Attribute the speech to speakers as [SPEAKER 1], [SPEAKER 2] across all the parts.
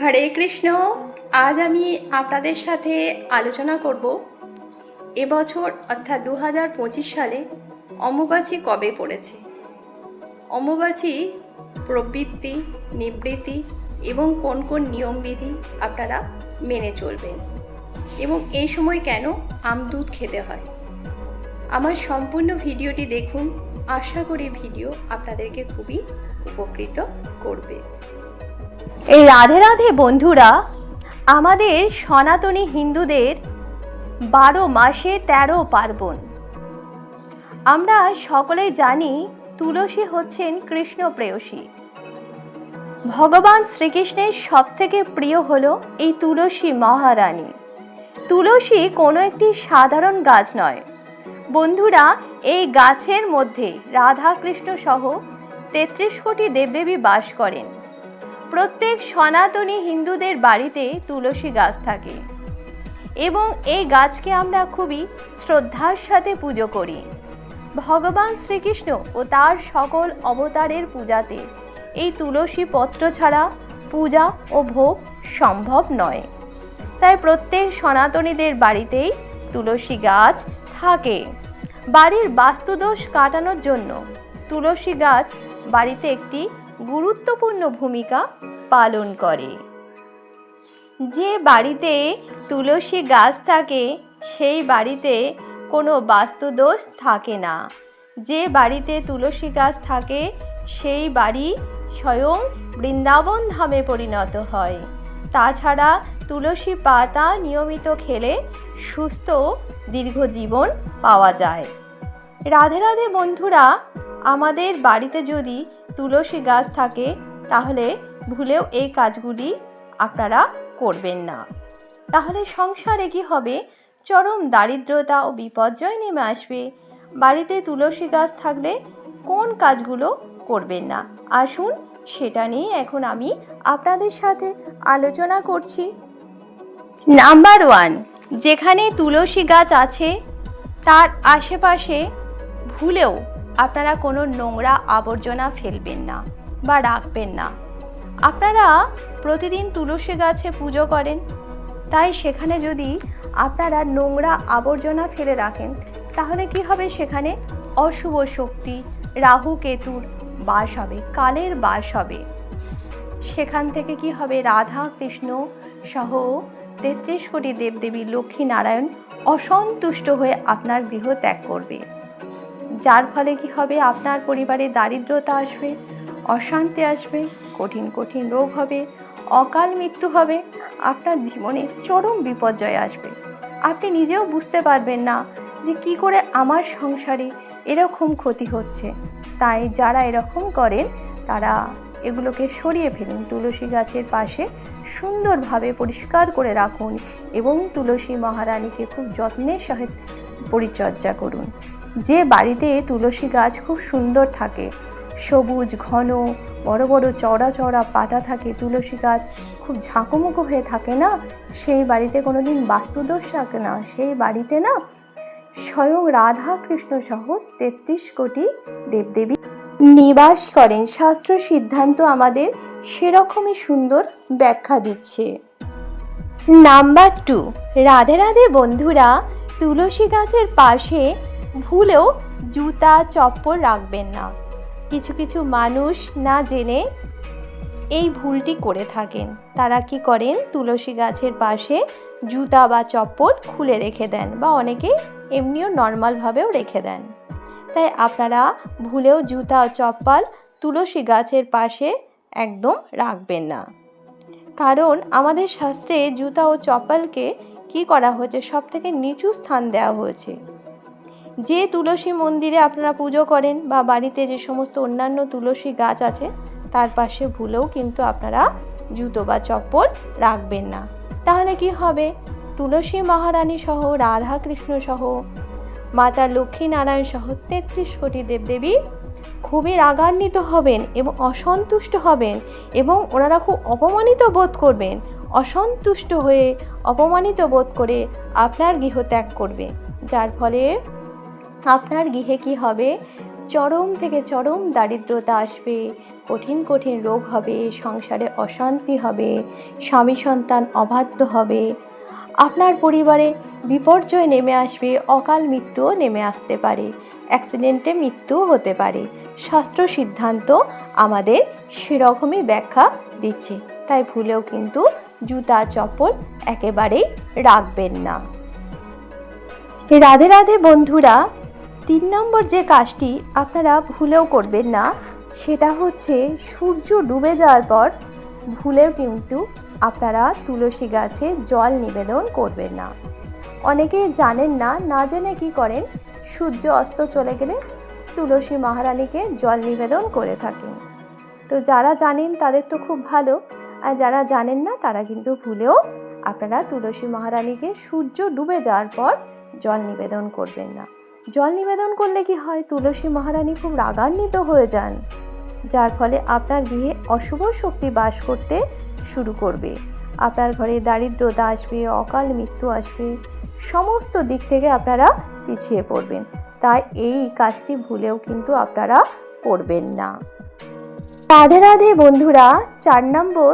[SPEAKER 1] হরে কৃষ্ণ, আজ আমি আপনাদের সাথে আলোচনা করব এবছর, অর্থাৎ দু হাজার পঁচিশ সালে অম্বুবাচী কবে পড়েছে? অম্বুবাচী প্রবৃত্তি, নিবৃত্তি এবং কোন কোন নিয়মবিধি আপনারা মেনে চলবেন এবং এই সময় কেন আমদুধ খেতে হয়? আমার সম্পূর্ণ ভিডিওটি দেখুন, আশা করি ভিডিও আপনাদেরকে খুবই উপকৃত করবে।
[SPEAKER 2] এই রাধে রাধে বন্ধুরা, আমাদের সনাতনী হিন্দুদের বারো মাসে তেরো পার্বণ। আমরা সকলেই জানি তুলসী হচ্ছেন কৃষ্ণ প্রেয়সী। ভগবান শ্রীকৃষ্ণের সবথেকে প্রিয় হল এই তুলসী মহারানী। তুলসী কোনো একটি সাধারণ গাছ নয়। বন্ধুরা, এই গাছের মধ্যে রাধা কৃষ্ণ সহ তেত্রিশ কোটি দেবদেবী বাস করেন। প্রত্যেক সনাতনী হিন্দুদের বাড়িতে তুলসী গাছ থাকে এবং এই গাছকে আমরা খুবই শ্রদ্ধার সাথে পুজো করি। ভগবান শ্রীকৃষ্ণ ও তার সকল অবতারের পূজাতে এই তুলসী পত্র ছাড়া পূজা ও ভোগ সম্ভব নয়। তাই প্রত্যেক সনাতনীদের বাড়িতেই তুলসী গাছ থাকে। বাড়ির বাস্তুদোষ কাটানোর জন্য তুলসী গাছ বাড়িতে একটি গুরুত্বপূর্ণ ভূমিকা পালন করে। যে বাড়িতে তুলসী গাছ থাকে, সেই বাড়িতে কোনো বাস্তুদোষ থাকে না। যে বাড়িতে তুলসী গাছ থাকে, সেই বাড়ি স্বয়ং বৃন্দাবন ধামে পরিণত হয়। তাছাড়া তুলসী পাতা নিয়মিত খেলে সুস্থ দীর্ঘ জীবন পাওয়া যায়। রাধে রাধে বন্ধুরা, আমাদের বাড়িতে যদি তুলসী গাছ থাকে, তাহলে ভুলেও এই কাজগুলি আপনারা করবেন না। তাহলে সংসারে কি হবে? চরম দারিদ্রতা ও বিপর্যয় নেমে আসবে। বাড়িতে তুলসী গাছ থাকলে কোন কাজগুলো করবেন না? আসুন, সেটা নিয়ে এখন আমি আপনাদের সাথে আলোচনা করছি। নাম্বার ওয়ান, যেখানে তুলসী গাছ আছে, তার আশেপাশে ভুলেও আপনারা কোনো নোংরা আবর্জনা ফেলবেন না বা রাখবেন না। আপনারা প্রতিদিন তুলসী গাছে পুজো করেন। তাই সেখানে যদি আপনারা নোংরা আবর্জনা ফেলে রাখেন, তাহলে কি হবে সেখানে? অশুভ শক্তি, রাহু কেতুর বাস হবে, কালের বাস হবে। সেখান থেকে কি হবে? রাধা, কৃষ্ণ সহ তেত্রিশ কোটি দেবদেবী লক্ষ্মী নারায়ণ অসন্তুষ্ট হয়ে আপনার গৃহ ত্যাগ করবে। যার ফলে কি হবে? আপনার পরিবারে দারিদ্রতা আসবে, অশান্তি আসবে, কঠিন কঠিন রোগ হবে, অকাল মৃত্যু হবে, আপনার জীবনে চরম বিপর্যয় আসবে। আপনি নিজেও বুঝতে পারবেন না যে কি করে আমার সংসারে এরকম ক্ষতি হচ্ছে। তাই যারা এরকম করেন, তারা এগুলোকে সরিয়ে ফেলুন। তুলসী গাছের পাশে সুন্দরভাবে পরিষ্কার করে রাখুন এবং তুলসী মহারানীকে খুব যত্নের সহিত পরিচর্যা করুন। যে বাড়িতে তুলসী গাছ খুব সুন্দর থাকে, সবুজ, ঘন, বড় বড় চওড়া চওড়া পাতা থাকে, তুলসী গাছ খুব ঝাঁকুমুকু হয়ে থাকে না? সেই বাড়িতে কোনো দিন বাস্তুদোষ থাকে না? সেই বাড়িতে না স্বয়ং রাধা কৃষ্ণ সহ তেত্রিশ কোটি দেবদেবী নিবাস করেন। শাস্ত্র সিদ্ধান্ত আমাদের সেরকমই সুন্দর ব্যাখ্যা দিচ্ছে। নাম্বার টু রাধে রাধে বন্ধুরা, তুলসী গাছের পাশে ভুলেও জুতা, চপ্পল রাখবেন না। কিছু কিছু মানুষ না জেনে এই ভুলটি করে থাকেন। তারা কি করেন? তুলসী গাছের পাশে জুতা বা চপ্পল খুলে রেখে দেন বা অনেকে এমনিও নর্মালভাবেও রেখে দেন। তাই আপনারা ভুলেও জুতা ও চপ্পল তুলসী গাছের পাশে একদম রাখবেন না। কারণ আমাদের শাস্ত্রে জুতা ও চপ্পলকে কি করা হয়েছে? সব থেকে নিচু স্থান দেওয়া হয়েছে। যে তুলসী মন্দিরে আপনারা পুজো করেন বা বাড়িতে যে সমস্ত অন্যান্য তুলসী গাছ আছে, তার পাশে ভুলেও কিন্তু আপনারা জুতো বা চপ্পল রাখবেন না। তাহলে কি হবে? তুলসী মহারানী সহ রাধা কৃষ্ণ সহ, মাতা লক্ষ্মী নারায়ণ সহ তেত্রিশ কোটি দেবদেবী খুবই রাগান্বিত হবেন এবং অসন্তুষ্ট হবেন এবং ওনারা খুব অপমানিত বোধ করবেন। অসন্তুষ্ট হয়ে অপমানিত বোধ করে আপনার গৃহ ত্যাগ করবে। যার ফলে আপনার গৃহে কি হবে? চরম থেকে চরম দারিদ্রতা আসবে, কঠিন কঠিন রোগ হবে, সংসারে অশান্তি হবে, স্বামী সন্তান অবাধ্য হবে। আপনার পরিবারে বিপর্যয় নেমে আসবে, অকাল মৃত্যুও নেমে আসতে পারে, অ্যাক্সিডেন্টে মৃত্যুও হতে পারে। শাস্ত্র সিদ্ধান্ত আমাদের সেরকমই ব্যাখ্যা দিচ্ছে, তাই ভুলেও কিন্তু জুতা, চপ্পল একেবারেই রাখবেন না। রাধে রাধে বন্ধুরা তিন নম্বর যে কাজটি আপনারা ভুলেও করবেন না, সেটা হচ্ছে সূর্য ডুবে যাওয়ার পর ভুলেও কিন্তু আপনারা তুলসী গাছে জল নিবেদন করবেন না। অনেকে জানেন না না জেনে কি করেন? সূর্য অস্ত চলে গেলে তুলসী মহারানীকে জল নিবেদন করে থাকেন। তো যারা জানেন তাদের তো খুব ভালো, আর যারা জানেন না তারা কিন্তু ভুলেও আপনারা তুলসী মহারানীকে সূর্য ডুবে যাওয়ার পর জল নিবেদন করবেন না। জল নিবেদন করলে কি হয়? তুলসী মহারানী খুব রাগান্বিত হয়ে যান, যার ফলে আপনার গৃহে অশুভ শক্তি বাস করতে শুরু করবে। আপনার ঘরে দারিদ্রতা আসবে, অকাল মৃত্যু আসবে, সমস্ত দিক থেকে আপনারা পিছিয়ে পড়বেন। তাই এই কাজটি ভুলেও কিন্তু আপনারা করবেন না। রাধে রাধে বন্ধুরা, চার নম্বর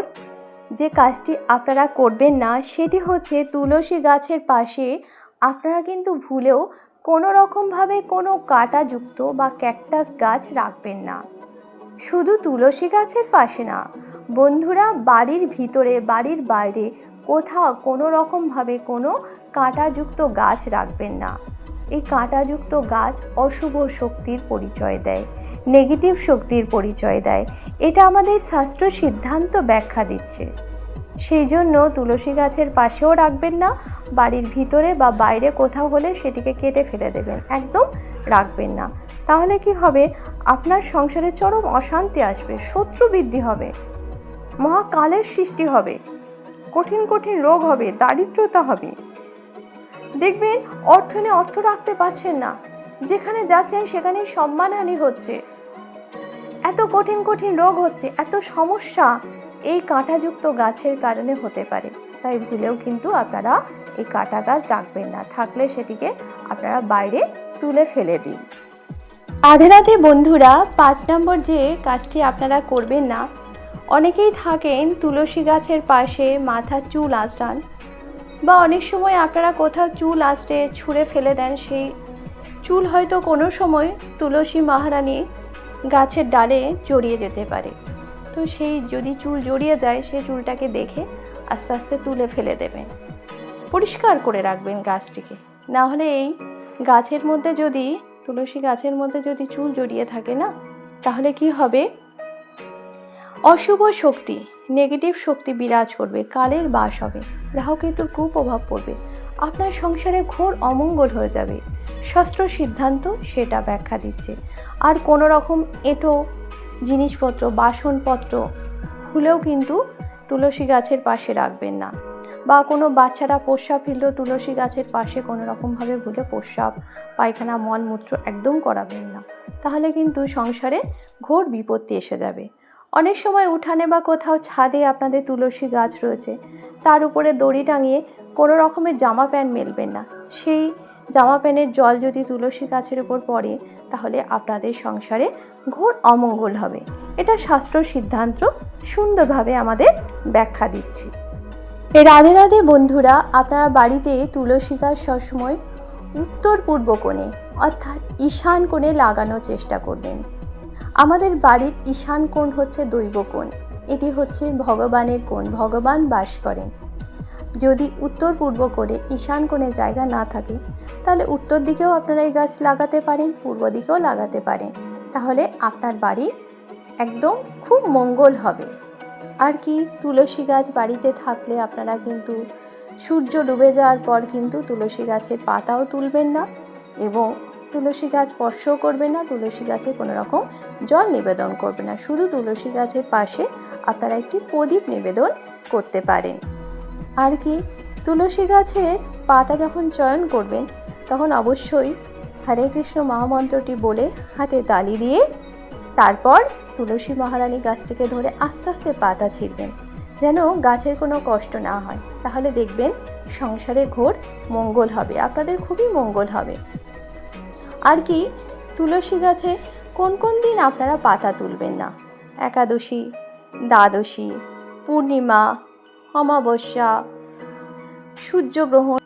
[SPEAKER 2] যে কাজটি আপনারা করবেন না, সেটি হচ্ছে তুলসী গাছের পাশে আপনারা কিন্তু ভুলেও কোনো রকমভাবে কোনো কাঁটাযুক্ত বা ক্যাকটাস গাছ রাখবেন না। শুধু তুলসী গাছের পাশে না, বন্ধুরা বাড়ির ভিতরে, বাড়ির বাইরে কোথাও কোনো রকমভাবে কোনো কাঁটাযুক্ত গাছ রাখবেন না। এই কাঁটাযুক্ত গাছ অশুভ শক্তির পরিচয় দেয় নেগেটিভ শক্তির পরিচয় দেয়। এটা আমাদের শাস্ত্র সিদ্ধান্ত ব্যাখ্যা দিচ্ছে। সেই জন্য তুলসী গাছের পাশেও রাখবেন না, বাড়ির ভিতরে বা বাইরে কোথাও হলে সেটিকে কেটে ফেলে দেবেন, একদম রাখবেন না। তাহলে কি হবে? আপনার সংসারে চরম অশান্তি আসবে, শত্রু বৃদ্ধি হবে, মহাকালের সৃষ্টি হবে, কঠিন কঠিন রোগ হবে, দারিদ্রতা হবে। দেখবেন, অর্থ নিয়ে অর্থ রাখতে পারছেন না, যেখানে যাচ্ছেন সেখানে সম্মানহানি হচ্ছে। এত কঠিন কঠিন রোগ হচ্ছে, এত সমস্যা। এই কাঁটাযুক্ত গাছের কারণে হতে পারে। তাই ভুলেও কিন্তু আপনারা এই কাঁটা গাছ রাখবেন না। থাকলে সেটিকে আপনারা বাইরে তুলে ফেলে দিন। রাধে রাধে বন্ধুরা, পাঁচ নম্বর যে কাজটি আপনারা করবেন না, অনেকেই থাকেন তুলসী গাছের পাশে মাথার চুল আঁচড়ান বা অনেক সময় আপনারা কোথাও চুল আঁচড়ে ছুঁড়ে ফেলে দেন, সেই চুল হয়তো কোনো সময় তুলসী মহারানী গাছের ডালে জড়িয়ে যেতে পারে। তো সেই যদি চুল জড়িয়ে যায় সেই চুলটাকে দেখে আস্তে আস্তে তুলে ফেলে দেবেন পরিষ্কার করে রাখবেন গাছটিকে। না হলে এই গাছের মধ্যে যদি, তুলসী গাছের মধ্যে যদি চুল জড়িয়ে থাকে না, তাহলে কি হবে? অশুভ শক্তি নেগেটিভ শক্তি বিরাজ করবে, কালের বাস হবে। রাহুকেতুর কুপ্রভাব পড়বে। আপনার সংসারে ঘোর অমঙ্গল হয়ে যাবে। শাস্ত্র সিদ্ধান্ত সেটা ব্যাখ্যা দিচ্ছে। আর কোনো রকম এঁটো জিনিসপত্র, বাসনপত্র ভুলেও কিন্তু তুলসী গাছের পাশে রাখবেন না। বা কোনো বাচ্চারা প্রস্রাব ফেললেও তুলসী গাছের পাশে কোনো রকমভাবে ভুলে প্রস্রাব, পায়খানা, মলমূত্র একদম করাবেন না। তাহলে কিন্তু সংসারে ঘোর বিপত্তি এসে যাবে। অনেক সময় উঠানে বা কোথাও ছাদে আপনাদের তুলসী গাছ রয়েছে, তার উপরে দড়ি টাঙিয়ে কোনো রকমের জামা প্যান্ট মেলবেন না। সেই জামা প্যান্টের জল যদি তুলসী গাছের উপর পড়ে, তাহলে আপনাদের সংসারে ঘোর অমঙ্গল হবে। এটা শাস্ত্র সিদ্ধান্ত সুন্দরভাবে আমাদের ব্যাখ্যা দিচ্ছে। রাধে রাধে বন্ধুরা, আপনারা বাড়িতে তুলসী গাছ সবসময় উত্তর পূর্ব কোণে, অর্থাৎ ঈশান কোণে লাগানোর চেষ্টা করবেন। আমাদের বাড়ির ঈশান কোণ হচ্ছে দৈব কোণ, এটি হচ্ছে ভগবানের কোণ, ভগবান বাস করেন। যদি উত্তর পূর্ব করে ঈশান কোণে জায়গা না থাকে, তাহলে উত্তর দিকেও আপনারা এই গাছ লাগাতে পারেন, পূর্ব দিকেও লাগাতে পারেন। তাহলে আপনার বাড়ি একদম খুব মঙ্গল হবে। আর কি, তুলসী গাছ বাড়িতে থাকলে আপনারা কিন্তু সূর্য ডুবে যাওয়ার পর কিন্তু তুলসী গাছের পাতাও তুলবেন না এবং তুলসী গাছ স্পর্শও করবেন না, তুলসী গাছে কোনো রকম জল নিবেদন করবে না। শুধু তুলসী গাছের পাশে আপনারা একটি প্রদীপ নিবেদন করতে পারেন। আর কি? তুলসী গাছের পাতা যখন চয়ন করবেন, তখন অবশ্যই হরে কৃষ্ণ মহামন্ত্রটি বলে হাতে তালি দিয়ে তারপর তুলসী মহারানী গাছটিকে ধরে আস্তে আস্তে পাতা ছিঁড়বেন। যেন গাছের কোনো কষ্ট না হয়। তাহলে দেখবেন সংসারে ঘোর মঙ্গল হবে। আপনাদের খুবই মঙ্গল হবে। আর কি? তুলসী গাছে কোন কোন দিন আপনারা পাতা তুলবেন না? একাদশী, দ্বাদশী, পূর্ণিমা অমাবস্যা, সূর্যগ্রহণ,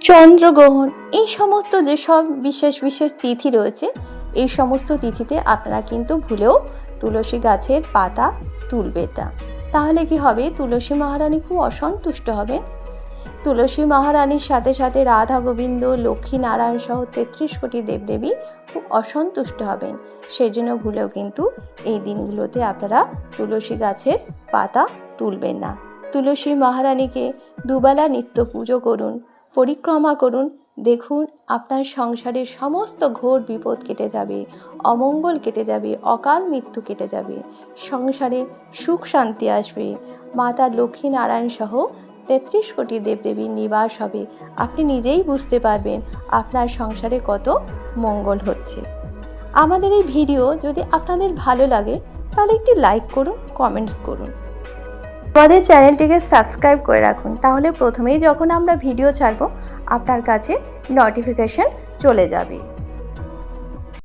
[SPEAKER 2] চন্দ্রগ্রহণ, এই সমস্ত যেসব বিশেষ বিশেষ তিথি রয়েছে, এই সমস্ত তিথিতে আপনারা কিন্তু ভুলেও তুলসী গাছের পাতা তুলবেন না। তাহলে কি হবে? তুলসী মহারানী খুব অসন্তুষ্ট হবে তুলসী মহারানীর সাথে সাথে রাধা গোবিন্দ, লক্ষ্মী নারায়ণ সহ তেত্রিশ কোটি দেবদেবী খুব অসন্তুষ্ট হবেন। সেই জন্য ভুলেও কিন্তু এই দিনগুলোতে আপনারা তুলসী গাছের পাতা তুলবেন না। তুলসী মহারানীকে দুবেলা নিত্য পুজো করুন, পরিক্রমা করুন। দেখুন, আপনার সংসারের সমস্ত ঘোর বিপদ কেটে যাবে, অমঙ্গল কেটে যাবে, অকাল মৃত্যু কেটে যাবে। সংসারে সুখ শান্তি আসবে। মাতা লক্ষ্মী নারায়ণ সহ তেত্রিশ কোটি দেবদেবীর নিবাস হবে। আপনি নিজেই বুঝতে পারবেন আপনার সংসারে কত মঙ্গল হচ্ছে। আমাদের এই ভিডিও যদি আপনাদের ভালো লাগে, তাহলে একটি লাইক করুন কমেন্টস করুন। আমাদের চ্যানেলটিকে সাবস্ক্রাইব করে রাখুন। তাহলে প্রথমেই যখন আমরা ভিডিও ছাড়ব, আপনার কাছে নোটিফিকেশান চলে যাবে।